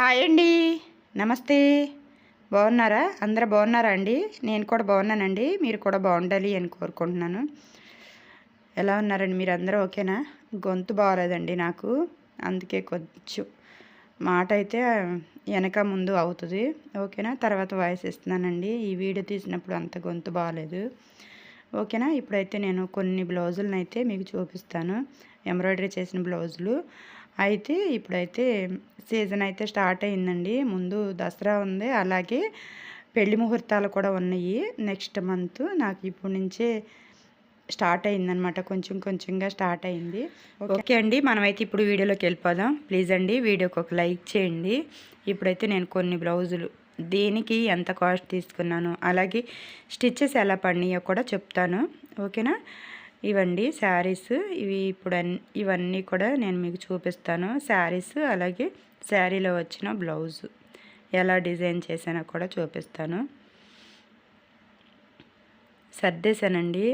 Hi అండి. నమస్తే. బాగున్నారా? అందరు బాగున్నారా అండి? నేను కూడా బాగున్నానండి. మీరు కూడా బాగుండాలి అని కోరుకుంటున్నాను. ఎలా ఉన్నారండి? మీరు అందరూ ఓకేనా? గొంతు బాగలేదండి నాకు. అందుకే కొంచెం మాట అయితే వెనక ముందు అవుతుంది. ఓకేనా? తర్వాత వాయిస్ ఇస్తున్నానండి. ఈ వీడియో తీసినప్పుడు అంత గొంతు బాగాలేదు. ఓకేనా? ఇప్పుడైతే నేను కొన్ని బ్లౌజులను అయితే మీకు చూపిస్తాను. ఎంబ్రాయిడరీ చేసిన బ్లౌజులు. అయితే ఇప్పుడైతే సీజన్ అయితే స్టార్ట్ అయిందండి. ముందు దసరా ఉంది. అలాగే పెళ్ళి ముహూర్తాలు కూడా ఉన్నాయి. నెక్స్ట్ మంత్ నాకు ఇప్పటి నుంచే స్టార్ట్ అయిందనమాట కొంచెం కొంచెంగా స్టార్ట్ అయింది. ఓకే. అండి. మనమైతే ఇప్పుడు వీడియోలోకి వెళ్ళిపోదాం. ప్లీజ్ అండి వీడియోకి ఒక లైక్ చేయండి. ఇప్పుడైతే నేను కొన్ని బ్లౌజులు దేనికి ఎంత కాస్ట్ తీసుకున్నాను అలాగే స్టిచ్చెస్ ఎలా పడినాయో కూడా చెప్తాను. ఓకేనా? ఇవండి శారీస్. ఇవి ఇప్పుడు ఇవన్నీ కూడా నేను మీకు చూపిస్తాను. శారీస్ అలాగే శారీలో వచ్చిన బ్లౌజ్. ఎలా డిజైన్ చేసానో కూడా చూపిస్తాను. సర్దేశానండి.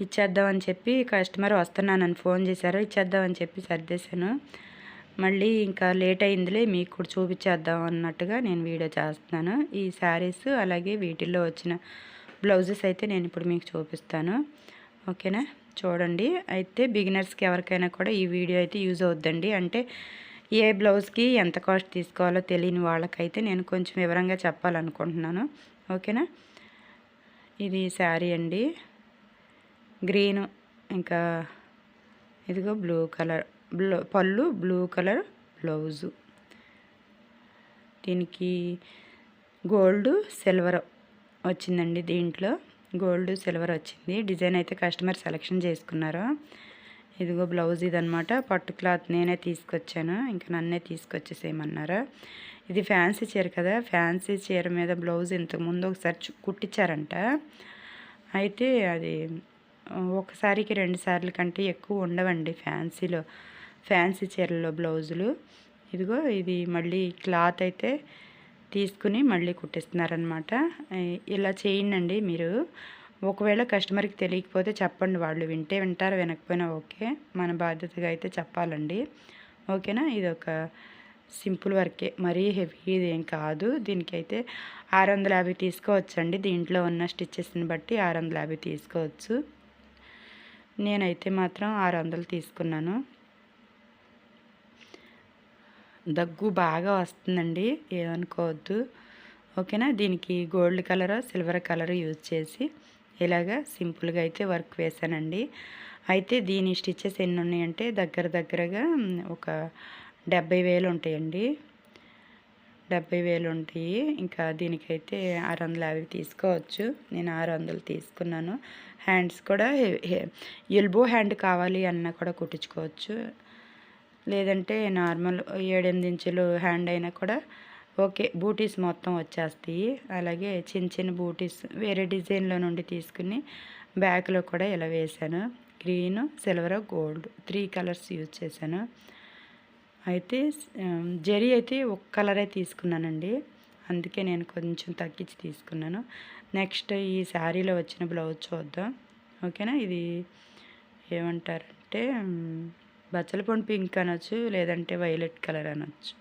ఇచ్చేద్దామని చెప్పి కస్టమర్ వస్తున్నానని ఫోన్ చేశారు. ఇచ్చేద్దామని చెప్పి సర్దేశాను. మళ్ళీ ఇంకా లేట్ అయిందిలే మీకు కూడా చూపించేద్దాం అన్నట్టుగా నేను వీడియో చేస్తున్నాను. ఈ శారీస్ అలాగే వీటిల్లో వచ్చిన బ్లౌజెస్ అయితే నేను ఇప్పుడు మీకు చూపిస్తాను. ఓకేనా? చూడండి. అయితే బిగినర్స్కి ఎవరికైనా కూడా ఈ వీడియో అయితే యూజ్ అవుద్దండి. అంటే ఏ బ్లౌజ్కి ఎంత కాస్ట్ తీసుకోవాలో తెలియని వాళ్ళకైతే నేను కొంచెం వివరంగా చెప్పాలనుకుంటున్నాను. ఓకేనా? ఇది శారీ అండి. గ్రీను ఇంకా ఇదిగో బ్లూ కలర్ బ్లౌ పళ్ళు బ్లూ కలర్ బ్లౌజు. దీనికి గోల్డ్ సిల్వర్ వచ్చిందండి దీంట్లో. గోల్డ్ సిల్వర్ వచ్చింది. డిజైన్ అయితే కస్టమర్ సెలెక్షన్ చేసుకున్నారు. ఇదిగో బ్లౌజ్ ఇదనమాట పట్టు క్లాత్ నేనే తీసుకొచ్చాను. ఇంకా నన్నే తీసుకొచ్చేసేయమన్నారు. ఇది ఫ్యాన్సీ చీర కదా. ఫ్యాన్సీ చీర మీద బ్లౌజ్ ఇంతకుముందు ఒకసారి కుట్టించారంట. అయితే అది ఒకసారికి రెండు సార్లు కంటే ఎక్కువ ఉండవండి ఫ్యాన్సీలో ఫ్యాన్సీ చీరల్లో బ్లౌజులు. ఇదిగో ఇది మళ్ళీ క్లాత్ అయితే తీసుకుని మళ్ళీ కుట్టిస్తున్నారనమాట ఇలా చేయండి మీరు. ఒకవేళ కస్టమర్కి తెలియకపోతే చెప్పండి వాళ్ళు వింటే వింటారు వినకపోయినా ఓకే. మన బాధ్యతగా అయితే చెప్పాలండి. ఓకేనా? ఇది ఒక సింపుల్ వర్కే. మరీ హెవీ ఇది ఏం కాదు. దీనికైతే ఆరు వందల యాభై తీసుకోవచ్చండి. దీంట్లో ఉన్న స్టిచ్చెస్ని బట్టి ఆరు వందల యాభై తీసుకోవచ్చు. నేనైతే మాత్రం ఆరు వందలు తీసుకున్నాను. దగ్గు బాగా వస్తుందండి ఏమనుకోవద్దు. ఓకేనా? దీనికి gold colour silver colour use చేసి ఇలాగా సింపుల్గా అయితే వర్క్ వేసానండి. అయితే దీని స్టిచ్చెస్ ఎన్ని ఉన్నాయంటే దగ్గర దగ్గరగా ఒక డెబ్బై వేలు ఉంటాయండి. డెబ్బై వేలు ఉంటాయి. ఇంకా దీనికైతే ఆరు వందల యాభై తీసుకోవచ్చు. నేను ఆరు వందలు తీసుకున్నాను. హ్యాండ్స్ కూడా ఎల్బో హ్యాండ్ కావాలి అన్న కూడా కుట్టించుకోవచ్చు. లేదంటే నార్మల్ ఏడెనిమిది ఇంచులు హ్యాండ్ అయినా కూడా ఓకే బూటీస్ మొత్తం వచ్చేస్తాయి. అలాగే చిన్న చిన్న బూటీస్ వేరే డిజైన్లో నుండి తీసుకుని బ్యాక్లో కూడా ఇలా వేశాను. Green silver gold three colours use చేశాను. అయితే జరీ అయితే ఒక కలరే తీసుకున్నానండి. అందుకే నేను కొంచెం తగ్గించి తీసుకున్నాను. నెక్స్ట్ ఈ శారీలో వచ్చిన బ్లౌజ్ చూద్దాం. ఓకేనా? ఇది ఏమంటారంటే బచ్చలపండు పింక్ అనొచ్చు లేదంటే వైలెట్ కలర్ అనొచ్చు.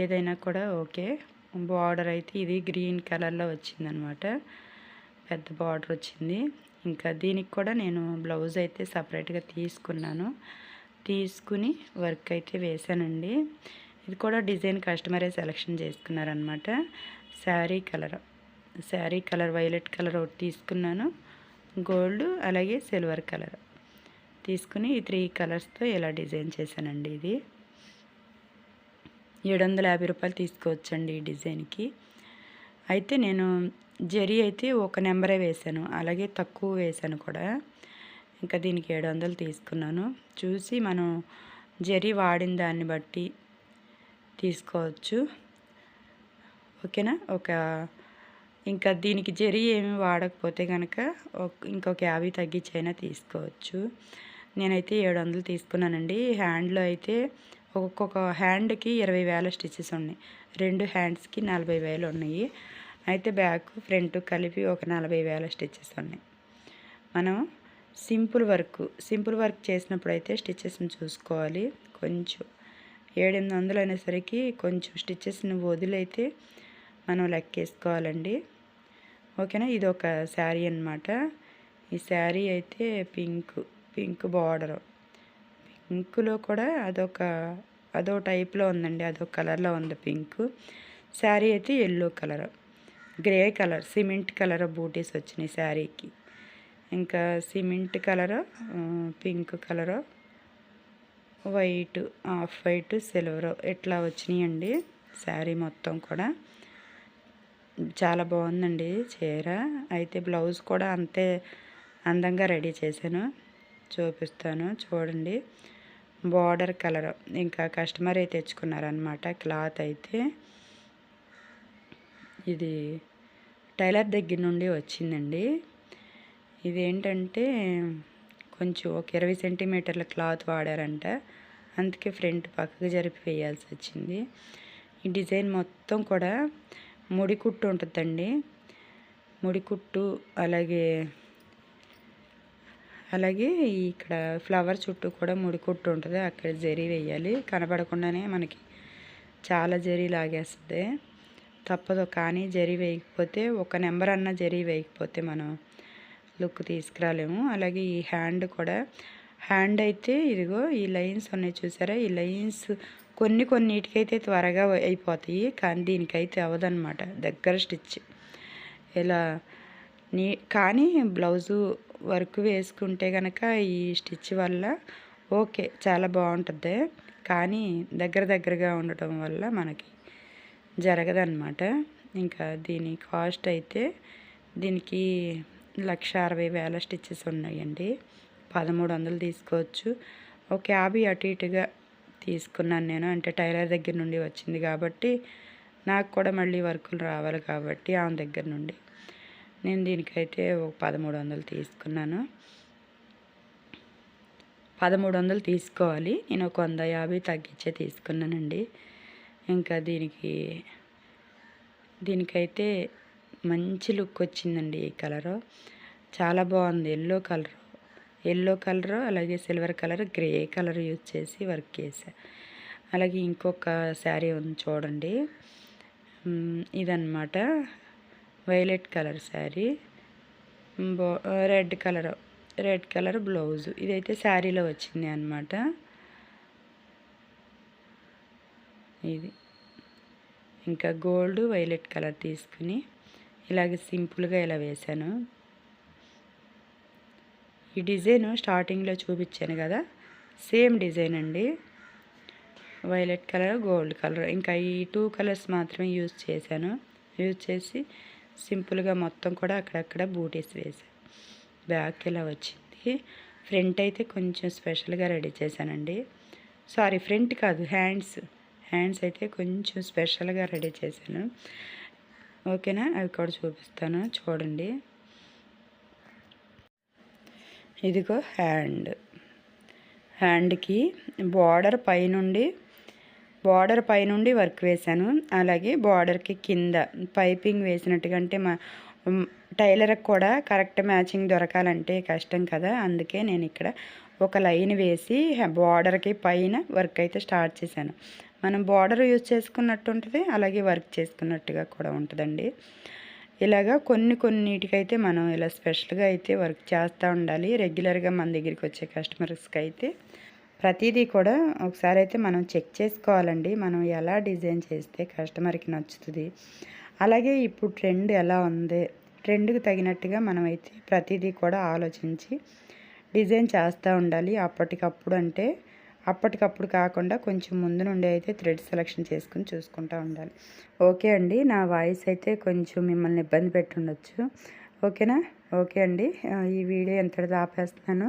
ఏదైనా కూడా ఓకే. బార్డర్ అయితే ఇది గ్రీన్ కలర్లో వచ్చిందనమాట. పెద్ద బార్డర్ వచ్చింది. ఇంకా దీనికి కూడా నేను బ్లౌజ్ అయితే సపరేట్గా తీసుకున్నాను. తీసుకుని వర్క్ అయితే వేసానండి ఇది కూడా డిజైన్ కస్టమరే selection చేసుకున్నారనమాట. Sari colour sari colour violet colour ఒకటి తీసుకున్నాను. గోల్డ్ అలాగే సిల్వర్ కలర్. తీసుకుని ఈ త్రీ కలర్స్తో ఇలా డిజైన్ చేశానండి ఇది. ఏడు వందల యాభై రూపాయలు తీసుకోవచ్చండి ఈ డిజైన్కి. అయితే నేను జరీ అయితే ఒక నెంబరే వేశాను అలాగే తక్కువ వేశాను కూడా. ఇంకా దీనికి ఏడు వందలు తీసుకున్నాను. చూసి మనం జరీ వాడిన దాన్ని బట్టి తీసుకోవచ్చు. ఓకేనా? ఒక ఇంకా దీనికి జరీ ఏమి వాడకపోతే కనుక ఇంకొక యాభై తగ్గించైనా తీసుకోవచ్చు. నేనైతే ఏడు వందలు తీసుకున్నానండి. హ్యాండ్లో అయితే ఒక్కొక్క హ్యాండ్కి ఇరవై వేల స్టిచెస్ ఉన్నాయి. రెండు హ్యాండ్స్కి నలభై వేలు ఉన్నాయి. అయితే బ్యాక్ ఫ్రంట్ కలిపి ఒక నలభై వేల స్టిచెస్ ఉన్నాయి. మనం సింపుల్ వర్క్ సింపుల్ వర్క్ చేసినప్పుడు అయితే స్టిచెస్ని చూసుకోవాలి. కొంచెం ఏడెనిమిది వందలు అనేసరికి కొంచెం స్టిచ్చెస్ని వదిలైతే మనం లెక్కేసుకోవాలండి. ఓకేనా? ఇది ఒక శారీ అనమాట ఈ శారీ అయితే పింక్. Pink border. పింక్లో కూడా అదొక అదో టైప్లో ఉందండి. అదొక కలర్లో ఉంది పింక్. శారీ అయితే yellow colour. Grey colour cement colour బూటీస్ వచ్చినాయి శారీకి. ఇంకా cement colour pink colour white off white silver ఇట్లా వచ్చినాయండి శారీ మొత్తం కూడా. చాలా బాగుందండి చీర. అయితే బ్లౌజ్ కూడా అంతే అందంగా రెడీ చేశాను. చూపిస్తాను. చూడండి. Border colour. ఇంకా కస్టమర్ అయితే తెచ్చుకున్నారనమాట క్లాత్ అయితే ఇది టైలర్ దగ్గర నుండి వచ్చిందండి. ఇదేంటంటే కొంచెం ఒక ఇరవై సెంటీమీటర్ల క్లాత్ వాడారంట. అందుకే ఫ్రంట్ పక్కకు జరిపి వేయాల్సి వచ్చింది. ఈ డిజైన్ మొత్తం కూడా ముడికుట్టు ఉంటుందండి. ముడికుట్టు అలాగే అలాగే ఇక్కడ ఫ్లవర్ చుట్టూ కూడా ముడి కుట్టు ఉంటుంది. అక్కడ జరీ వేయాలి. కనబడకుండానే మనకి చాలా జరీ లాగేస్తుంది. తప్పదు. కానీ జరీ వేయకపోతే ఒక నెంబర్ అన్న జరీ వేయకపోతే మనం లుక్ తీసుకురాలేము. అలాగే ఈ హ్యాండ్ కూడా హ్యాండ్ అయితే ఇదిగో ఈ లైన్స్ ఉన్నాయి చూసారా? ఈ లైన్స్ కొన్ని కొన్నిటికైతే త్వరగా అయిపోతాయి. కానీ దీనికైతే అవ్వదన్నమాట దగ్గర స్టిచ్. ఇలా నీ కానీ బ్లౌజు వర్క్ వేసుకుంటే కనుక ఈ స్టిచ్ వల్ల ఓకే చాలా బాగుంటుంది. కానీ దగ్గర దగ్గరగా ఉండటం వల్ల మనకి జరగదన్నమాట. ఇంకా దీని కాస్ట్ అయితే దీనికి లక్ష అరవై వేల స్టిచ్చెస్ ఉన్నాయండి. పదమూడు వందలు తీసుకోవచ్చు. ఒక యాభై అటు ఇటుగా తీసుకున్నాను నేను. అంటే టైలర్ దగ్గర నుండి వచ్చింది కాబట్టి నాకు కూడా మళ్ళీ వర్కులు రావాలి కాబట్టి ఆమె దగ్గర నుండి. నేను దీనికైతే ఒక పదమూడు వందలు తీసుకున్నాను. పదమూడు వందలు తీసుకోవాలి. నేను ఒక వంద యాభై తగ్గించే తీసుకున్నానండి. ఇంకా దీనికి దీనికైతే మంచి లుక్ వచ్చిందండి ఈ కలరు. చాలా బాగుంది. ఎల్లో కలర్ ఎల్లో కలర్ అలాగే silver colour grey colour use చేసి వర్క్ చేసా అలాగే ఇంకొక శారీ ఉంది చూడండి. ఇదన్నమాట. Violet colour sari red colour red colour blouse. ఇదైతే శారీలో వచ్చింది అనమాట ఇది. ఇంకా గోల్డ్ వైలెట్ కలర్ తీసుకుని ఇలాగ సింపుల్గా ఇలా వేశాను. ఈ డిజైన్ స్టార్టింగ్లో చూపించాను కదా. సేమ్ డిజైన్ అండి. Violet colour gold colour. ఇంకా ఈ టూ కలర్స్ మాత్రమే యూజ్ చేశాను. యూజ్ చేసి సింపుల్గా మొత్తం కూడా అక్కడక్కడ బూటీస్ వేసాను బ్యాక్ ఇలా వచ్చింది. ఫ్రంట్ అయితే కొంచెం స్పెషల్గా రెడీ చేశానండి. సారీ ఫ్రంట్ కాదు హ్యాండ్స్. హ్యాండ్స్ అయితే కొంచెం స్పెషల్గా రెడీ చేశాను. ఓకేనా? అవి కూడా చూపిస్తాను. చూడండి. ఇదిగో హ్యాండ్. హ్యాండ్కి బార్డర్ పైనుండి బార్డర్ పైనుండి వర్క్ వేశాను. అలాగే బార్డర్కి కింద పైపింగ్ వేసినట్టుగా అంటే మా టైలర్కి కూడా కరెక్ట్ మ్యాచింగ్ దొరకాలంటే కష్టం కదా. అందుకే నేను ఇక్కడ ఒక లైన్ వేసి బార్డర్కి పైన వర్క్ అయితే స్టార్ట్ చేశాను. మనం బార్డర్ యూజ్ చేసుకున్నట్టు ఉంటుంది అలాగే వర్క్ చేసుకున్నట్టుగా కూడా ఉంటుందండి. ఇలాగా కొన్ని కొన్నిటికైతే మనం ఇలా స్పెషల్గా అయితే వర్క్ చేస్తూ ఉండాలి. రెగ్యులర్గా మన దగ్గరికి వచ్చే కస్టమర్స్కి అయితే ప్రతిదీ కూడా ఒకసారి అయితే మనం చెక్ చేసుకోవాలండి. మనం ఎలా డిజైన్ చేస్తే కస్టమర్కి నచ్చుతుంది. అలాగే ఇప్పుడు ట్రెండ్ ఎలా ఉంది? ట్రెండ్కి తగినట్టుగా మనం అయితే ప్రతిదీ కూడా ఆలోచించి డిజైన్ చేస్తూ ఉండాలి. అప్పటికప్పుడు అంటే అప్పటికప్పుడు కాకుండా కొంచెం ముందు నుండి అయితే థ్రెడ్ సెలెక్షన్ చేసుకుని చూసుకుంటూ ఉండాలి. ఓకే అండి. నా వాయిస్ అయితే కొంచెం మిమ్మల్ని ఇబ్బంది పెట్టుండొచ్చు. ఓకేనా? ఓకే అండి. ఈ వీడియో ఎంతటితో ఆపేస్తున్నాను?